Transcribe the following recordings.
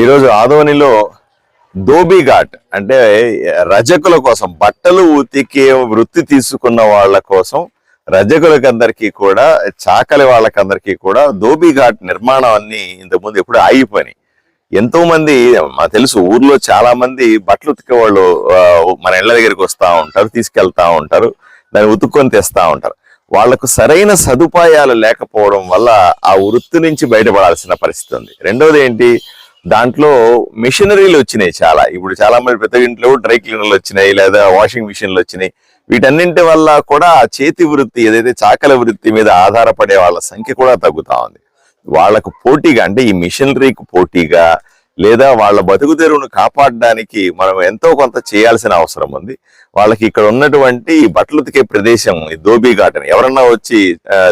ఈరోజు ఆదోనిలో ధోబీ ఘాట్ అంటే రజకుల కోసం బట్టలు ఉతికే వృత్తి తీసుకున్న వాళ్ళ కోసం రజకులకందరికీ కూడా చాకలి వాళ్ళకందరికీ కూడా ధోబీ ఘాట్ నిర్మాణం అన్ని ఇంతకుముందు ఎప్పుడు ఆగిపోయినాయి. ఎంతో మంది మా తెలుసు ఊర్లో చాలా మంది బట్టలు ఉతికే వాళ్ళు మన ఇళ్ళ దగ్గరికి వస్తూ ఉంటారు తీసుకెళ్తా ఉంటారు దాన్ని ఉతుక్కొని తెస్తా ఉంటారు. వాళ్ళకు సరైన సదుపాయాలు లేకపోవడం వల్ల ఆ వృత్తి నుంచి బయటపడాల్సిన పరిస్థితి ఉంది. రెండోది ఏంటి? దాంట్లో మిషనరీలు వచ్చినాయి చాలా. ఇప్పుడు చాలా మంది పెద్ద ఇంట్లో డ్రై క్లీనర్లు వచ్చినాయి లేదా వాషింగ్ మిషన్లు వచ్చినాయి. వీటన్నింటి వల్ల కూడా చేతి వృత్తి ఏదైతే చాకల వృత్తి మీద ఆధారపడే వాళ్ళ సంఖ్య కూడా తగ్గుతా ఉంది. వాళ్ళకు పోటీగా అంటే ఈ మిషనరీకి పోటీగా లేదా వాళ్ళ బతుకు తెరువును కాపాడడానికి మనం ఎంతో కొంత చేయాల్సిన అవసరం ఉంది. వాళ్ళకి ఇక్కడ ఉన్నటువంటి బట్టలు ఉతికే ప్రదేశం ఈ ధోబీ ఘాటన్ ఎవరన్నా వచ్చి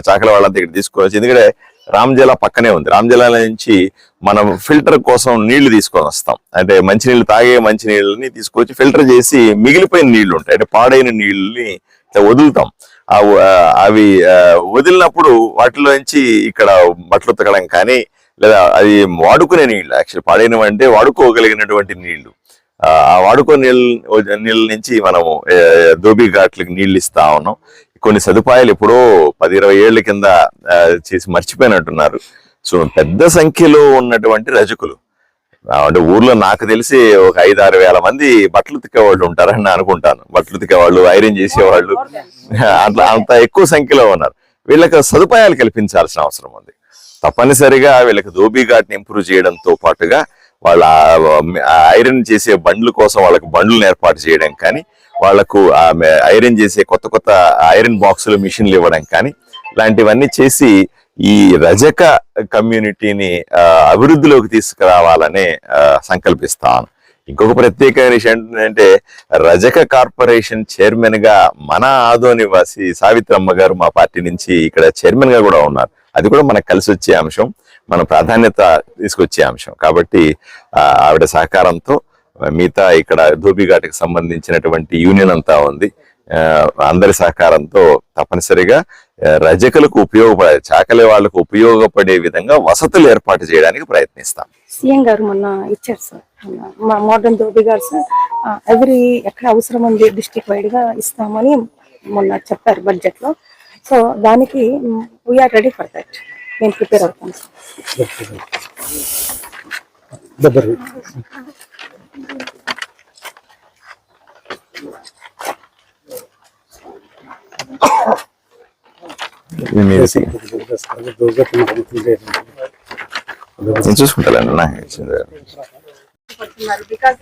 చాకల వాళ్ళంతా ఇక్కడ తీసుకొని ఎందుకంటే రామ్జలా పక్కనే ఉంది. రామ్జలా నుంచి మనం ఫిల్టర్ కోసం నీళ్ళు తీసుకొని వస్తాం. అంటే మంచినీళ్ళు తాగే మంచినీళ్ళని తీసుకొచ్చి ఫిల్టర్ చేసి మిగిలిపోయిన నీళ్ళు ఉంటాయి. అంటే పాడైన నీళ్ళని వదులుతాం. అవి వదిలినప్పుడు వాటిలో నుంచి ఇక్కడ బట్టలు ఉతకడం కానీ లేదా అది వాడుకునే నీళ్ళు యాక్చువల్ పాడైనవి అంటే వాడుకోగలిగినటువంటి నీళ్ళు. ఆ వాడుకో నీళ్ళ నీళ్ళ నుంచి మనము ఆ, ధోబీ ఘాట్లకి నీళ్ళు ఇస్తా ఉన్నాం. కొన్ని సదుపాయాలు ఎప్పుడో పది ఇరవై ఏళ్ళ కింద చేసి మర్చిపోయినట్టున్నారు. సో పెద్ద సంఖ్యలో ఉన్నటువంటి రజకులు. అంటే ఊర్లో నాకు తెలిసి ఒక ఐదు ఆరు వేల మంది బట్టలు ఉతికే వాళ్ళు ఉంటారని నేను అనుకుంటాను. బట్టలు ఉతికే వాళ్ళు ఐరన్ చేసేవాళ్ళు. అట్లా అంత ఎక్కువ సంఖ్యలో ఉన్నారు. వీళ్ళకి సదుపాయాలు కల్పించాల్సిన అవసరం ఉంది. తప్పనిసరిగా వీళ్ళకి దోబీ ఘాట్ని ఇంప్రూవ్ చేయడంతో పాటుగా వాళ్ళ ఐరన్ చేసే బండ్ల కోసం వాళ్ళకి బండ్లను ఏర్పాటు చేయడం కానీ వాళ్ళకు ఐరన్ చేసే కొత్త కొత్త ఐరన్ బాక్సులు మిషన్లు ఇవ్వడం కానీ ఇలాంటివన్నీ చేసి ఈ రజక కమ్యూనిటీని అభివృద్ధిలోకి తీసుకురావాలనే సంకల్పిస్తాను. ఇంకొక ప్రత్యేక విషయం ఏంటంటే రజక కార్పొరేషన్ చైర్మన్గా మన ఆదో నివాసి సావిత్రమ్మ గారు మా పార్టీ నుంచి ఇక్కడ చైర్మన్గా కూడా ఉన్నారు. అది కూడా మనకు కలిసి వచ్చే అంశం మన ప్రాధాన్యత తీసుకొచ్చే అంశం. కాబట్టి ఆవిడ సహకారంతో మిగతా ఇక్కడ ధోబిఘాట్కి సంబంధించినటువంటి యూనియన్ అంతా ఉంది. అందరి సహకారంతో తప్పనిసరిగా రజకులకు ఉపయోగపడే చాకలి వాళ్ళకు ఉపయోగపడే విధంగా వసతులు ఏర్పాటు చేయడానికి ప్రయత్నిస్తాం. సీఎం గారు మొన్న ఇచ్చారు సార్. మోడర్న్ ధోబీ గారు సార్ ఎవ్రీ ఎక్కడ అవసరం ఉంది డిస్ట్రిక్ట్ వైడ్గా ఇస్తామని మొన్న చెప్పారు బడ్జెట్లో సో దానికి we are ready for that నేను ప్రిపేర్ అవుతాను సార్. నేను చూసుకుంటానండి నాకు బికాస్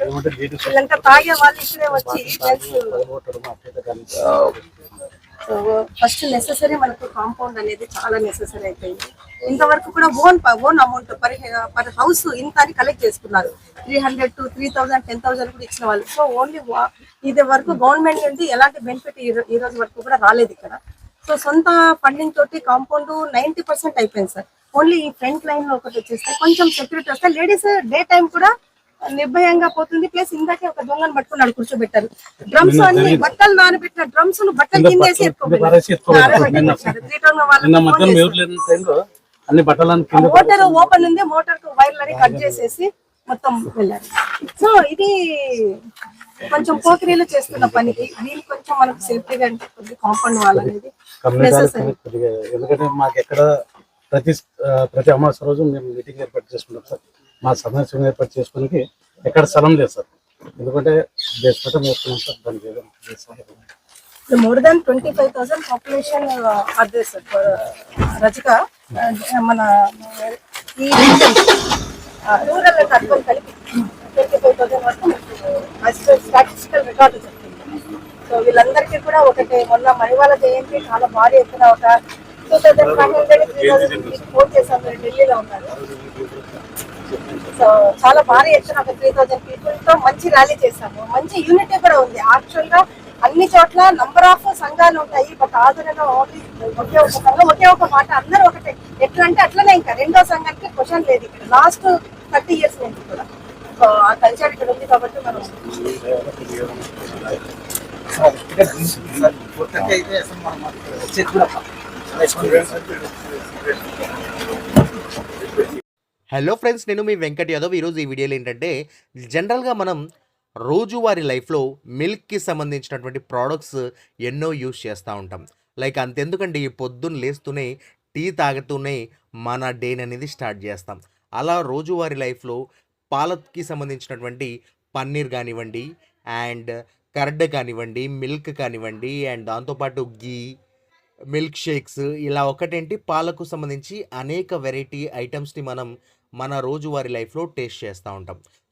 వీళ్ళంతా తాగే వాళ్ళు ఇక్కడే వచ్చి సో ఫస్ట్ నెససరీ మనకు కాంపౌండ్ అనేది చాలా నెససరీ అయిపోయింది. ఇంతవరకు కూడా own own amount per per house ఇంత అని కలెక్ట్ చేసుకున్నారు. Three hundred to three thousand ten thousand కూడా ఇచ్చిన వాళ్ళు. సో ఓన్లీ ఇది వరకు గవర్నమెంట్ నుండి ఎలాంటి బెనిఫిట్ ఈ రోజు వరకు కూడా రాలేదు ఇక్కడ. సో సొంత ఫండింగ్ తోటి కాంపౌండ్ నైన్టీ పర్సెంట్ అయిపోయింది సార్. ఓన్లీ ఈ ఫ్రంట్ లైన్లో ఒకటి వచ్చేస్తే కొంచెం సెక్యూరిటీ వస్తే లేడీస్ డే టైం కూడా నిర్భయంగా పోతుంది. ప్లస్ ఇందాకే ఒక దొంగను పట్టుకున్నాడు కూర్చోబెట్టారు. డ్రమ్స్ అన్ని బట్టలు నానబెట్టిన డ్రమ్స్ బట్టలు కిందేసి మోటార్ ఓపెన్ ఉంది. మోటార్కు వైర్లని కట్ చేసేసి మొత్తం వెళ్ళారు. సో ఇది కొంచెం పోకిరీలు చేస్తున్న పనికి వీళ్ళు కొంచెం మనకు సేఫ్టీగా అనిపిస్తుంది కాంపౌండ్ వాల్ అనేది ఎందుకంటే మాకు ఎక్కడ ప్రతి ప్రతి అమావాస్య రోజు మేము మీటింగ్ ఏర్పాటు చేసుకుంటాం సార్. మా సమావేశం ఏర్పాటు చేసుకోవడానికి ఎక్కడ స్థలం లేదు సార్. ఎందుకంటే దేశపటం వేసుకున్నాం సార్ దానికి ఏదో more than twenty five thousand population అదే సార్ రజక మన ఈ రూరల్ అండ్ అర్బన్ కలిపి ట్వంటీ ఫైవ్ థౌసండ్ వరకు స్టాటిస్టికల్ రికార్డు uh, చెప్తుంది. సో వీళ్ళందరికీ కూడా ఒకటి మొన్న మహిళల జయంతి చాలా భారీ ఎత్తున ఒక two thousand five hundred three thousand phone చేశాం మీరు ఢిల్లీలో ఉన్నారు సో చాలా భారీ ఎత్తున ఒక త్రీ థౌజండ్ పీపుల్తో మంచి ర్యాలీ చేశాము మంచి యూనిటీ కూడా ఉంది యాక్చువల్గా అన్ని చోట్ల నంబర్ ఆఫ్ సంఘాలు ఉంటాయి బట్ ఆదరణ ఓన్లీ ఒకే ఒక సంఘం ఒకే ఒక మాట అందరూ ఒకటే ఎట్లా అంటే అట్లనే ఇంకా రెండో సంఘానికి క్వశ్చన్ లేదు ఇక్కడ లాస్ట్ థర్టీ ఇయర్స్ నుంచి కూడా ఆ కల్చర్ ఇక్కడ ఉంది కాబట్టి మనం హలో ఫ్రెండ్స్ నేను మీ వెంకట్ యాదవ్. ఈరోజు ఈ వీడియోలో ఏంటంటే జనరల్గా మనం రోజువారీ లైఫ్లో మిల్క్కి సంబంధించినటువంటి ప్రోడక్ట్స్ ఎన్నో యూస్ చేస్తూ ఉంటాం. లైక్ అంతెందుకంటే ఈ పొద్దున్న లేస్తూనే టీ తాగుతూనే మన డేని అనేది స్టార్ట్ చేస్తాం. అలా రోజువారీ లైఫ్లో పాలకి సంబంధించినటువంటి పన్నీర్ కానివ్వండి అండ్ కర్డ్ కానివ్వండి మిల్క్ కానివ్వండి అండ్ దాంతోపాటు గీ మిల్క్ షేక్స్ ఇలా ఒకటేంటి? పాలకు సంబంధించి అనేక వెరైటీ ఐటమ్స్ని మనం మన రోజువారీ లైఫ్లో టేస్ట్ చేస్తూ ఉంటాం.